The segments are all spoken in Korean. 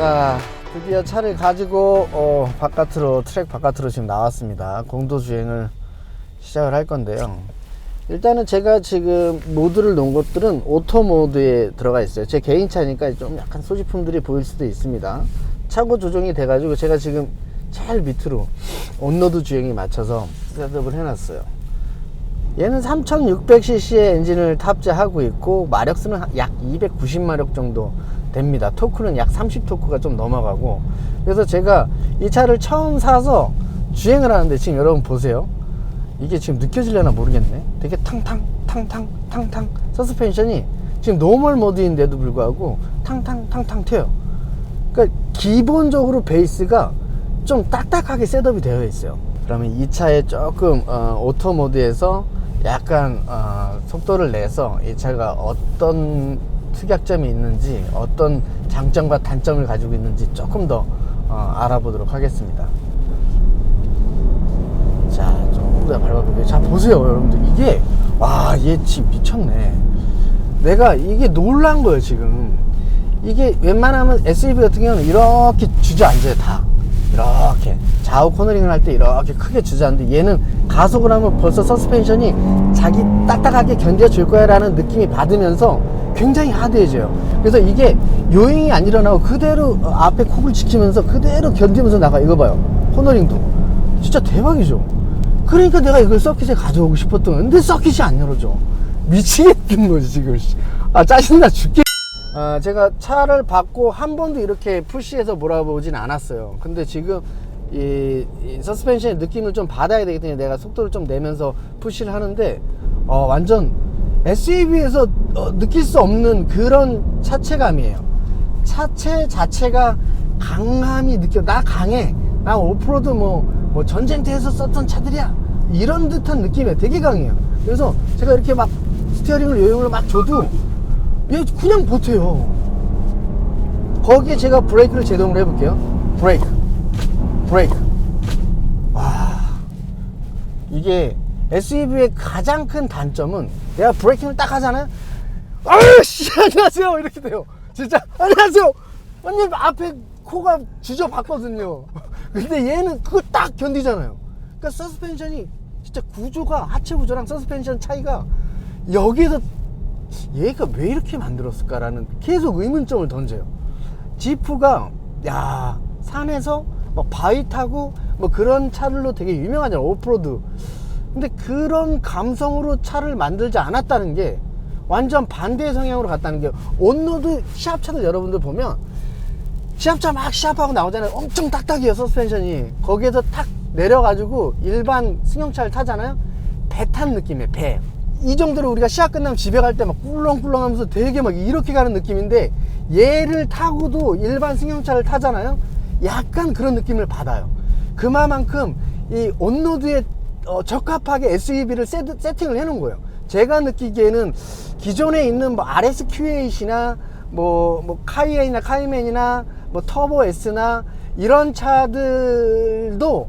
자, 드디어 차를 가지고 어, 바깥으로 트랙 바깥으로 지금 나왔습니다. 공도 주행을 시작을 할 건데요. 일단은 제가 지금 모드를 놓은 것들은 오토 모드에 들어가 있어요. 제 개인 차니까 좀 약간 소지품들이 보일 수도 있습니다. 차고 조정이 돼 가지고 제가 지금 제일 밑으로 온로드 주행에 맞춰서 셋업을 해놨어요. 얘는 3600cc의 엔진을 탑재하고 있고 마력수는 약 290마력 정도 됩니다. 토크는 약 30토크가 좀 넘어가고 그래서 제가 이 차를 처음 사서 주행을 하는데 지금 여러분 보세요. 이게 지금 느껴지려나 모르겠네. 되게 탕탕 탕탕 탕탕 서스펜션이 지금 노멀 모드인데도 불구하고 탕탕 탕탕 튀어요. 그러니까 기본적으로 베이스가 좀 딱딱하게 셋업이 되어 있어요. 그러면 이 차에 조금 어, 오토 모드에서 약간 어, 속도를 내서 이 차가 어떤 특약점이 있는지 어떤 장점과 단점을 가지고 있는지 조금 더 어, 알아보도록 하겠습니다. 자, 조금 더 밟아볼게요. 자, 보세요, 여러분들. 이게, 와, 얘 지금 미쳤네. 내가 이게 놀란 거예요, 지금. 이게 웬만하면 SUV 같은 경우는 이렇게 주저앉아요, 다. 이렇게. 좌우 코너링을 할 때 이렇게 크게 주저앉는데 얘는 가속을 하면 벌써 서스펜션이 자기 딱딱하게 견뎌줄 거야 라는 느낌이 받으면서 굉장히 하드해져요. 그래서 이게 요잉이 안 일어나고 그대로 어, 앞에 콕을 지키면서 그대로 견디면서 나가. 이거 봐요. 코너링도. 진짜 대박이죠. 그러니까 내가 이걸 서킷에 가져오고 싶었던. 근데 서킷이 안 열어져. 미치겠는 거지, 지금. 아, 짜증나 죽겠. 아, 제가 차를 받고 한 번도 이렇게 푸시해서 몰아보진 않았어요. 근데 지금 이, 이 서스펜션의 느낌을 좀 받아야 되기 때문에 내가 속도를 좀 내면서 푸시를 하는데 어, 완전 SUV에서 어, 느낄 수 없는 그런 차체감이에요. 차체 자체가 강함이 느껴. 나 강해. 나 오프로드 뭐, 뭐 전쟁터에서 썼던 차들이야. 이런 듯한 느낌이에요. 되게 강해요. 그래서 제가 이렇게 막 스티어링을 요용을 막 줘도 얘 그냥 버텨요. 거기에 제가 브레이크를 제동을 해볼게요. 브레이크. 브레이크. 와. 이게 SUV의 가장 큰 단점은 내가 브레이킹을 딱 하잖아요. 아씨 안녕하세요 이렇게 돼요. 진짜 안녕하세요. 아니 앞에 코가 주저받거든요. 근데 얘는 그걸 딱 견디잖아요. 그러니까 서스펜션이 진짜 구조가 하체 구조랑 서스펜션 차이가 여기에서 얘가 왜 이렇게 만들었을까라는 계속 의문점을 던져요. 지프가 야 산에서 막 바위 타고 뭐 그런 차들로 되게 유명하잖아요 오프로드. 근데 그런 감성으로 차를 만들지 않았다는 게 완전 반대의 성향으로 갔다는 게 온로드 시합차들 여러분들 보면 시합차 막 시합하고 나오잖아요. 엄청 딱딱해요 서스펜션이. 거기에서 탁 내려가지고 일반 승용차를 타잖아요. 배 탄 느낌이에요 배. 이 정도로 우리가 시합 끝나면 집에 갈 때 막 꿀렁꿀렁 하면서 되게 막 이렇게 가는 느낌인데 얘를 타고도 일반 승용차를 타잖아요. 약간 그런 느낌을 받아요. 그만큼 이 온로드에 어, 적합하게 SUV를 세팅을 해 놓은 거예요. 제가 느끼기에는 기존에 있는 뭐 RSQ8이나 뭐, 뭐 카이엔이나 카이맨이나 뭐 터보 S나 이런 차들도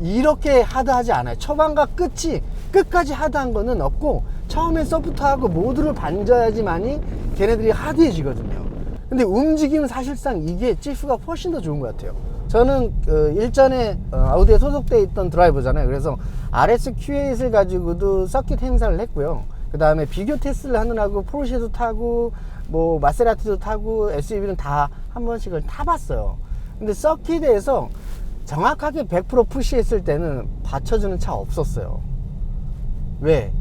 이렇게 하드하지 않아요. 초반과 끝이 끝까지 하드한 거는 없고 처음엔 소프트하고 모두를 반져야지만이 걔네들이 하드해지거든요. 근데 움직임은 사실상 이게 지프가 훨씬 더 좋은 것 같아요. 저는 그 일전에 어, 아우디에 소속돼 있던 드라이버잖아요. 그래서 RSQ8을 가지고도 서킷 행사를 했고요. 그 다음에 비교 테스트를 하느라고 포르쉐도 타고 뭐 마세라티도 타고 SUV는 다 한 번씩을 타봤어요. 근데 서킷에서 정확하게 100% 푸시했을 때는 받쳐주는 차 없었어요. 왜?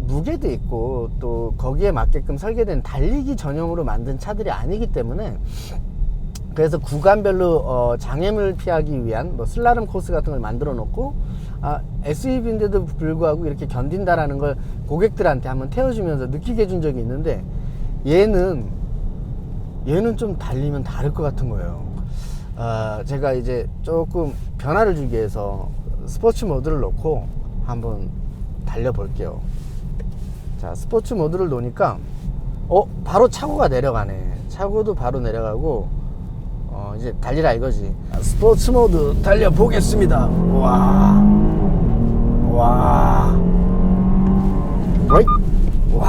무게도 있고 또 거기에 맞게끔 설계된 달리기 전용으로 만든 차들이 아니기 때문에 그래서 구간별로 어, 장애물 피하기 위한 뭐 슬라름 코스 같은 걸 만들어 놓고 아, SUV인데도 불구하고 이렇게 견딘다라는 걸 고객들한테 한번 태워주면서 느끼게 해준 적이 있는데 얘는 얘는 좀 달리면 다를 것 같은 거예요. 아, 제가 이제 조금 변화를 주기 위해서 스포츠 모드를 놓고 한번 달려볼게요. 자, 스포츠 모드를 놓으니까 어, 바로 차고가 내려가네. 차고도 바로 내려가고 어, 이제 달리라 이거지. 스포츠 모드 달려보겠습니다. 와. 와. 브레이크. 와.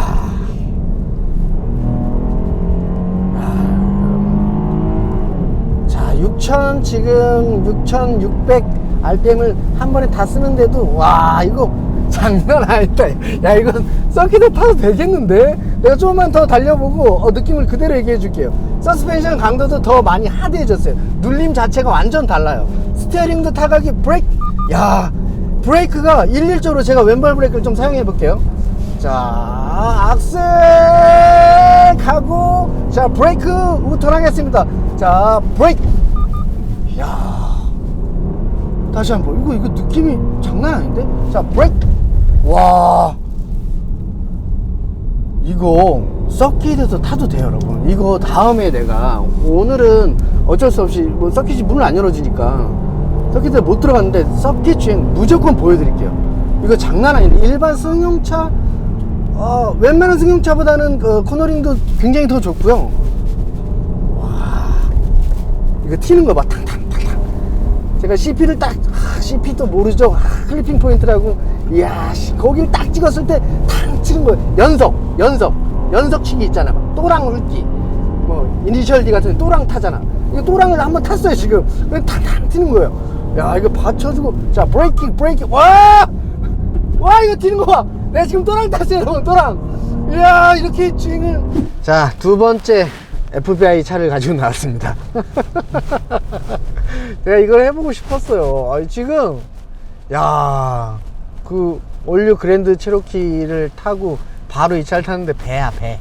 아, 지금 6600 RPM을 한 번에 다 쓰는데도 와 이거 장난 아니다 야 이건 서킷에 타도 되겠는데 내가 조금만 더 달려보고 어, 느낌을 그대로 얘기해 줄게요 서스펜션 강도도 더 많이 하드해졌어요. 눌림 자체가 완전 달라요. 스티어링도 타각이 브레이크. 야 브레이크가 일률적으로 제가 왼발 브레이크를 좀 사용해 볼게요. 자 악셀 가고 자 브레이크 우턴 하겠습니다. 자 브레이크. 야 다시 한 번 이거 이거 느낌이 장난 아닌데? 자 브레이크. 와 이거 서킷에서 타도 돼요 여러분. 이거 다음에 내가 오늘은 어쩔 수 없이 뭐 서킷이 문을 안 열어주니까 서킷에 못 들어갔는데 서킷 주행 무조건 보여드릴게요. 이거 장난 아닌데 일반 승용차 어, 웬만한 승용차보다는 그 코너링도 굉장히 더 좋고요. 와 이거 튀는 거봐. 탕탕탕탕. 제가 CP를 딱 아, CP도 모르죠. 아, 클리핑 포인트라고. 이야 씨, 거길 딱 찍었을 때 탕 치는 거예요. 연속 연속 연속치기 있잖아. 막 또랑 울기 뭐 이니셜 D 같은 또랑 타잖아. 이거 또랑을 한번 탔어요 지금. 그냥 탕탕 튀는 거예요. 야 이거 받쳐주고. 자 브레이킹 브레이킹. 와! 와 이거 튀는 거 봐. 내가 지금 또랑 탔어요 여러분 또랑. 이야 이렇게 주행을. 자 두 번째 FBI 차를 가지고 나왔습니다. 제가 이걸 해보고 싶었어요. 아니, 지금 야 그 올류 그랜드 체로키를 타고 바로 이 차를 탔는데 배야 배.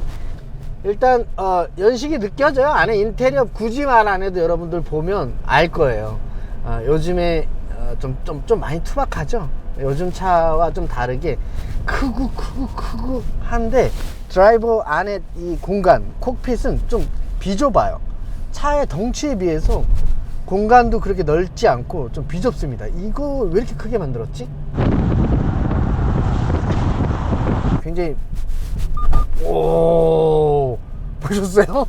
일단 어, 연식이 느껴져요. 안에 인테리어 굳이 말 안 해도 여러분들 보면 알 거예요. 아, 요즘에 어, 좀, 좀, 좀 많이 투박하죠? 요즘 차와 좀 다르게 크고 크고 크고 한데 드라이버 안에 이 공간 콕핏은 좀 비좁아요. 차의 덩치에 비해서 공간도 그렇게 넓지 않고 좀 비좁습니다. 이거 왜 이렇게 크게 만들었지? 굉장히 오 보셨어요?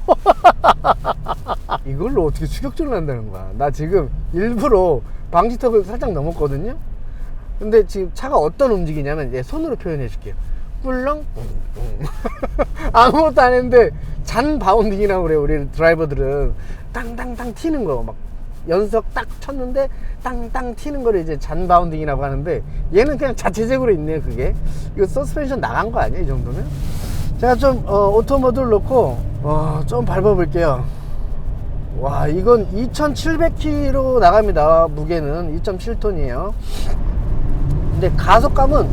이걸로 어떻게 추격전을 한다는 거야? 나 지금 일부러 방지턱을 살짝 넘었거든요? 근데 지금 차가 어떤 움직이냐면 얘 손으로 표현해 줄게요. 꿀렁 아무것도 안 했는데 잔 바운딩이라고 그래요 우리 드라이버들은. 땅땅땅 튀는 거막 연속 딱 쳤는데 땅땅 튀는 거를 이제 잔 바운딩이라고 하는데 얘는 그냥 자체적으로 있네요 그게. 이거 서스펜션 나간 거 아니에요 이 정도면? 제가 좀 어, 오토 모드를 놓고 어, 좀 밟아 볼게요. 와 이건 2700km 나갑니다 무게는. 2.7톤이에요. 근데 가속감은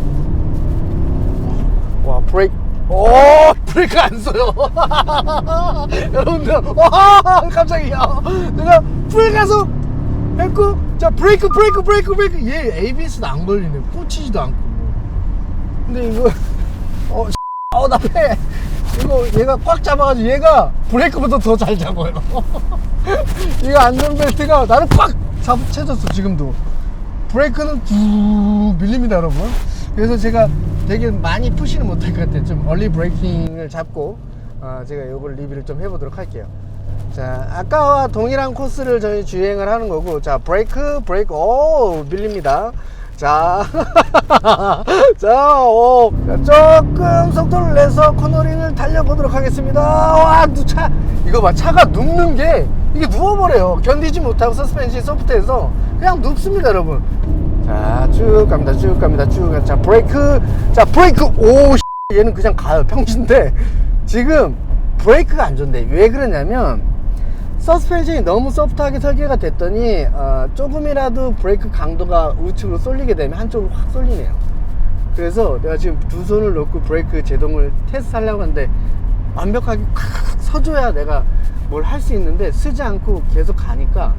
와 브레이크 오 브레이크 안 써요 여러분들 와 깜짝이야 내가 풀 가속 했고 자 브레이크 브레이크 브레이크 브레이크 얘 ABS도 안 걸리네 꽂히지도 않고 근데 이거 어, 어, 나 패. 이거 얘가 꽉 잡아가지고 얘가 브레이크보다 더 잘 잡아요. 이거 안전벨트가 나를 꽉 잡채졌어, 지금도. 브레이크는 쭉 밀립니다, 여러분. 그래서 제가 되게 많이 푸시는 못할 것 같아요. 좀 얼리 브레이킹을 잡고, 어, 제가 이걸 리뷰를 좀 해보도록 할게요. 자, 아까와 동일한 코스를 저희 주행을 하는 거고, 자, 브레이크, 브레이크, 오, 밀립니다. 자, 자, 오, 자, 조금 속도를 내서 코너링을 달려보도록 하겠습니다. 와, 누- 차, 이거 봐, 차가 눕는 게, 이게 누워버려요. 견디지 못하고 서스펜션이 소프트해서 그냥 눕습니다, 여러분. 자, 쭉 갑니다, 쭉 갑니다, 쭉 갑니다. 자, 브레이크, 자, 브레이크, 오, 얘는 그냥 가요, 평지인데, 지금 브레이크가 안 좋은데, 왜 그러냐면, 서스펜션이 너무 소프트하게 설계가 됐더니 어, 조금이라도 브레이크 강도가 우측으로 쏠리게 되면 한쪽으로 확 쏠리네요. 그래서 내가 지금 두 손을 놓고 브레이크 제동을 테스트 하려고 하는데 완벽하게 콱 서줘야 내가 뭘 할 수 있는데 쓰지 않고 계속 가니까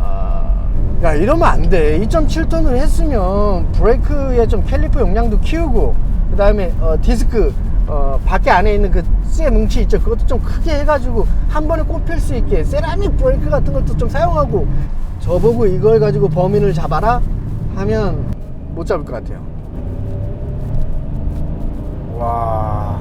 어, 야 이러면 안 돼. 2.7톤을 했으면 브레이크에 좀 캘리퍼 용량도 키우고 그 다음에 어, 디스크 어, 밖에 안에 있는 그 쇠 뭉치 있죠. 그것도 좀 크게 해가지고 한 번에 꼽힐 수 있게 세라믹 브레이크 같은 것도 좀 사용하고 저보고 이걸 가지고 범인을 잡아라? 하면 못 잡을 것 같아요. 와.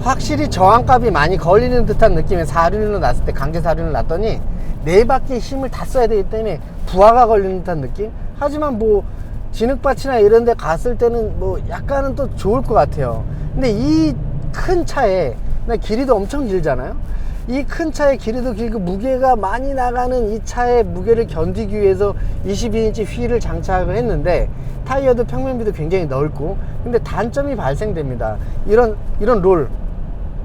확실히 저항값이 많이 걸리는 듯한 느낌의 사륜을 놨을 때 강제 사륜을 놨더니 네 바퀴 힘을 다 써야 되기 때문에 부하가 걸리는 듯한 느낌? 하지만 뭐 진흙밭이나 이런 데 갔을 때는 뭐 약간은 또 좋을 것 같아요. 근데 이 큰 차에 나 길이도 엄청 길잖아요? 이 큰 차의 길이도 길고 무게가 많이 나가는 이 차의 무게를 견디기 위해서 22인치 휠을 장착을 했는데 타이어도 평면비도 굉장히 넓고 근데 단점이 발생됩니다. 이런 이런 롤.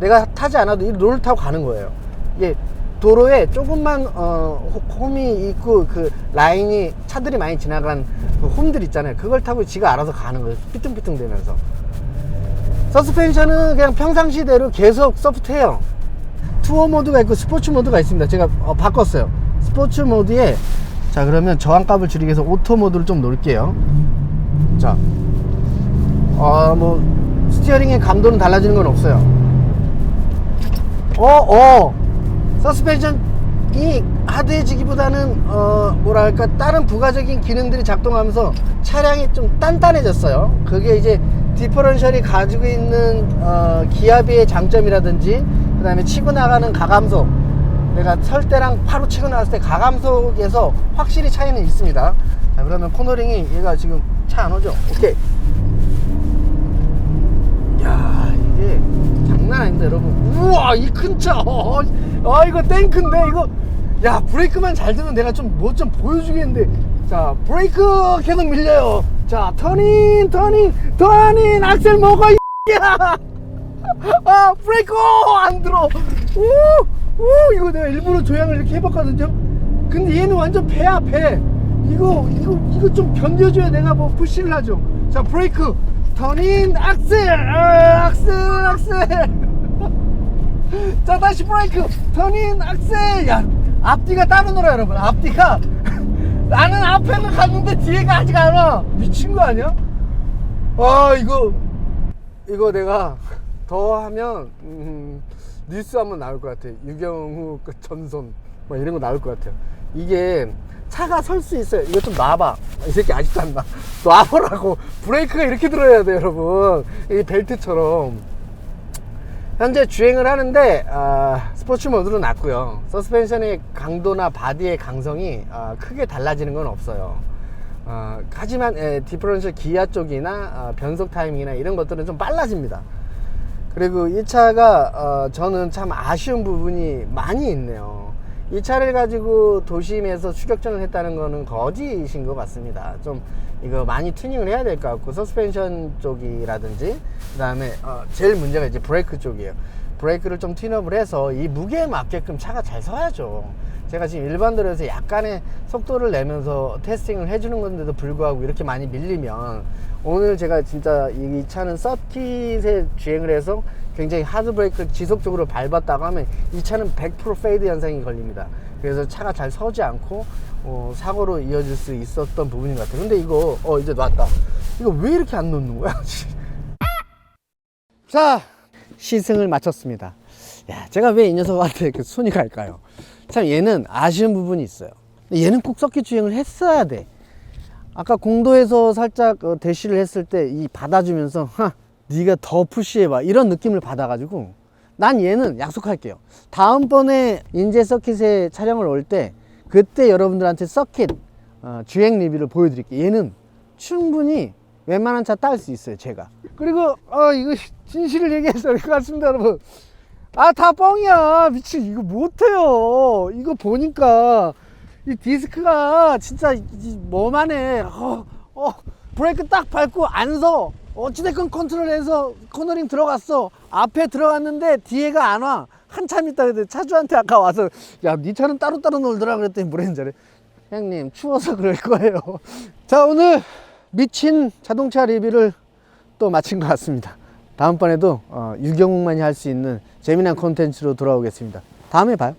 내가 타지 않아도 이 롤 타고 가는 거예요. 이게 도로에 조금만 어, 호- 홈이 있고 그 라인이 차들이 많이 지나간 그 홈들 있잖아요 그걸 타고 지가 알아서 가는 거예요 삐뚤삐뚤 되면서 서스펜션은 그냥 평상시대로 계속 소프트해요. 투어 모드가 있고 스포츠 모드가 있습니다. 제가 어, 바꿨어요. 스포츠 모드에 자 그러면 저항값을 줄이기 위해서 오토 모드를 좀 놓을게요. 자, 어뭐 스티어링의 감도는 달라지는 건 없어요. 어, 어, 서스펜션이 하드해지기보다는 어 뭐랄까 다른 부가적인 기능들이 작동하면서 차량이 좀 단단해졌어요. 그게 이제 디퍼런셜이 가지고 있는 어, 기압의 장점이라든지 그 다음에 치고 나가는 가감속 내가 설 때랑 바로 치고 나갔을 때 가감속에서 확실히 차이는 있습니다. 자 그러면 코너링이 얘가 지금 차 안 오죠? 오케이. 야 이게 장난 아닙니다 여러분 우와 이 큰차 아 이거 탱크인데 이거. 야 브레이크만 잘 되면 내가 좀 뭐 좀 보여주겠는데. 자 브레이크 계속 밀려요. 자 터닝 터닝 터닝. 악셀 먹어 이 야! 아 브레이크! 안 들어. 오, 오 이거 내가 일부러 조향을 이렇게 해봤거든요. 근데 얘는 완전 배야 배. 이거 이거 이거 좀 견뎌줘야 내가 뭐 푸시를 하죠. 자 브레이크. 터닝 악셀. 아, 악셀 악셀 자 다시 브레이크. 터닝 악셀. 야 앞뒤가 따로 놀아 여러분. 앞뒤가. 나는 앞에는 갔는데 뒤에가 아직 안 와. 미친 거 아니야? 아 이거 이거 내가 더 하면 음, 뉴스 한번 나올 것 같아. 유경우 그 전손 뭐 이런 거 나올 것 같아요. 이게 차가 설 수 있어요. 이거 좀 놔봐. 이 새끼 아직도 안 놔. 놔보라고. 브레이크가 이렇게 들어야 돼 여러분. 이 벨트처럼 현재 주행을 하는데 아, 스포츠 모드로 놨고요. 서스펜션의 강도나 바디의 강성이 아, 크게 달라지는 건 없어요. 어, 하지만 에, 디퍼런셜 기아 쪽이나 아, 변속 타이밍이나 이런 것들은 좀 빨라집니다. 그리고 이 차가 어, 저는 참 아쉬운 부분이 많이 있네요 이 차를 가지고 도심에서 추격전을 했다는 거는 거짓인 것 같습니다. 좀 이거 많이 튜닝을 해야 될 것 같고 서스펜션 쪽이라든지 그 다음에 어, 제일 문제가 이제 브레이크 쪽이에요. 브레이크를 좀 튜닝업을 해서 이 무게에 맞게끔 차가 잘 서야죠. 제가 지금 일반 도로에서 약간의 속도를 내면서 테스팅을 해주는 건데도 불구하고 이렇게 많이 밀리면 오늘 제가 진짜 이 차는 서킷에 주행을 해서 굉장히 하드 브레이크를 지속적으로 밟았다고 하면 이 차는 100% 페이드 현상이 걸립니다. 그래서 차가 잘 서지 않고 어, 사고로 이어질 수 있었던 부분인 것 같아요. 근데 이거 어 이제 놨다. 이거 왜 이렇게 안 놓는 거야? 자 시승을 마쳤습니다. 야 제가 왜 이 녀석한테 이렇게 손이 갈까요? 참 얘는 아쉬운 부분이 있어요. 얘는 꼭 서킷 주행을 했어야 돼. 아까 공도에서 살짝 어, 대시를 했을 때 이 받아주면서 하, 네가 더 푸시해봐. 이런 느낌을 받아가지고 난 얘는 약속할게요. 다음번에 인제 서킷에 촬영을 올 때 그때 여러분들한테 서킷 어, 주행 리뷰를 보여드릴게요. 얘는 충분히 웬만한 차 딸 수 있어요 제가. 그리고 어 이거 진실을 얘기해서 될것 같습니다 여러분. 아 다 뻥이야. 미친 이거 못해요. 이거 보니까 이 디스크가 진짜 이- 뭐만해. 어, 어, 브레이크 딱 밟고 안 서. 어찌됐건 컨트롤해서 코너링 들어갔어. 앞에 들어갔는데 뒤에가 안 와. 한참 있다 그랬더니 차주한테 아까 와서 야 네 차는 따로따로 놀더라 그랬더니 뭐랬는 줄 형님 추워서 그럴 거예요. 자 오늘 미친 자동차 리뷰를 또 마친 것 같습니다. 다음번에도 어, 유경욱만이 할 수 있는 재미난 콘텐츠로 돌아오겠습니다. 다음에 봐요